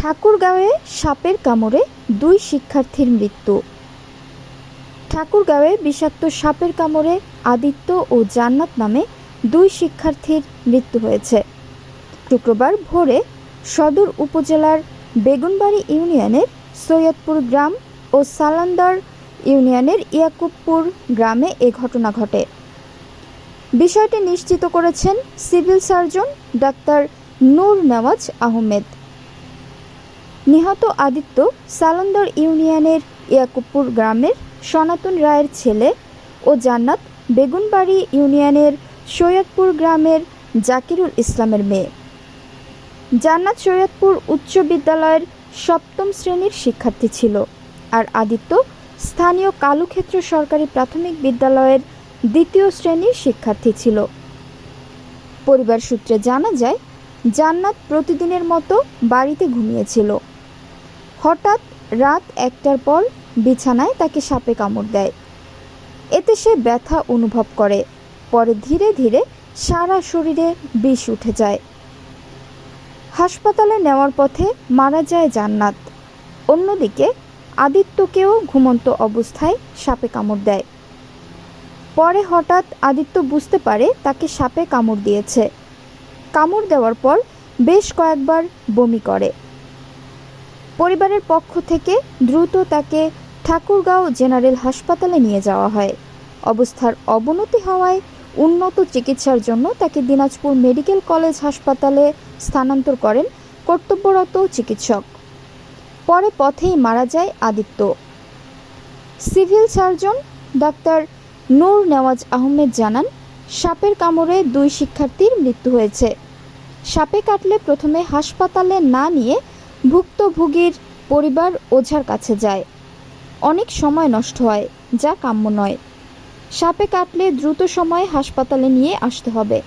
ঠাকুরগাঁওয়ে সাপের কামড়ে দুই শিক্ষার্থীর মৃত্যু। ঠাকুরগাঁওয়ে বিষাক্ত সাপের কামড়ে আদিত্য ও জান্নাত নামে দুই শিক্ষার্থীর মৃত্যু হয়েছে। শুক্রবার ভোরে সদর উপজেলার বেগুনবাড়ি ইউনিয়নের সৈয়দপুর গ্রাম ও সালান্দার ইউনিয়নের ইয়াকুবপুর গ্রামে এ ঘটনা ঘটে। বিষয়টি নিশ্চিত করেছেন civil surgeon doctor Noor Nawaz Ahmed. নিহত আদিত্য সালন্দর ইউনিয়নের ইয়াকুবপুর গ্রামের সনাতন রায়ের ছেলে ও জান্নাত বেগুনবাড়ি ইউনিয়নের সৈয়দপুর গ্রামের জাকিরুল ইসলামের মেয়ে। জান্নাত সৈয়দপুর উচ্চ বিদ্যালয়ের সপ্তম শ্রেণির শিক্ষার্থী ছিল আর আদিত্য স্থানীয় কালুক্ষেত্র সরকারি প্রাথমিক বিদ্যালয়ের দ্বিতীয় শ্রেণির শিক্ষার্থী ছিল। পরিবার সূত্রে জানা যায়, জান্নাত প্রতিদিনের মতো বাড়িতে ঘুমিয়েছিল। হঠাৎ রাত একটার পর বিছানায় তাকে সাপে কামড় দেয়। এতে সে ব্যথা অনুভব করে। পরে ধীরে ধীরে সারা শরীরে বিষ উঠে যায়। হাসপাতালে নেওয়ার পথে মারা যায় জান্নাত। অন্যদিকে আদিত্যকেও ঘুমন্ত অবস্থায় সাপে কামড় দেয়। পরে হঠাৎ আদিত্য বুঝতে পারে তাকে সাপে কামড় দিয়েছে। কামড় দেওয়ার পর বেশ কয়েকবার বমি করে। পরিবারের পক্ষ থেকে দ্রুত তাকে ঠাকুরগাঁও জেনারেল হাসপাতালে নিয়ে যাওয়া হয়। অবস্থার অবনতি হওয়ায় উন্নত চিকিৎসার জন্য তাকে দিনাজপুর মেডিকেল কলেজ হাসপাতালে স্থানান্তর করেন কর্তব্যরত চিকিৎসক। পরে পথেই মারা যায় Aditya. Civil surgeon doctor Noor Nawaz Ahmed জানান, সাপের কামড়ে দুই শিক্ষার্থীর মৃত্যু হয়েছে। সাপে কাটলে প্রথমে হাসপাতালে না নিয়ে ভুক্তভোগীর পরিবার ওঝার কাছে যায়। অনেক সময় নষ্ট হয়, যা কাম্য নয়। সাপে কাটলে দ্রুত সময়ে হাসপাতালে নিয়ে আসতে হবে।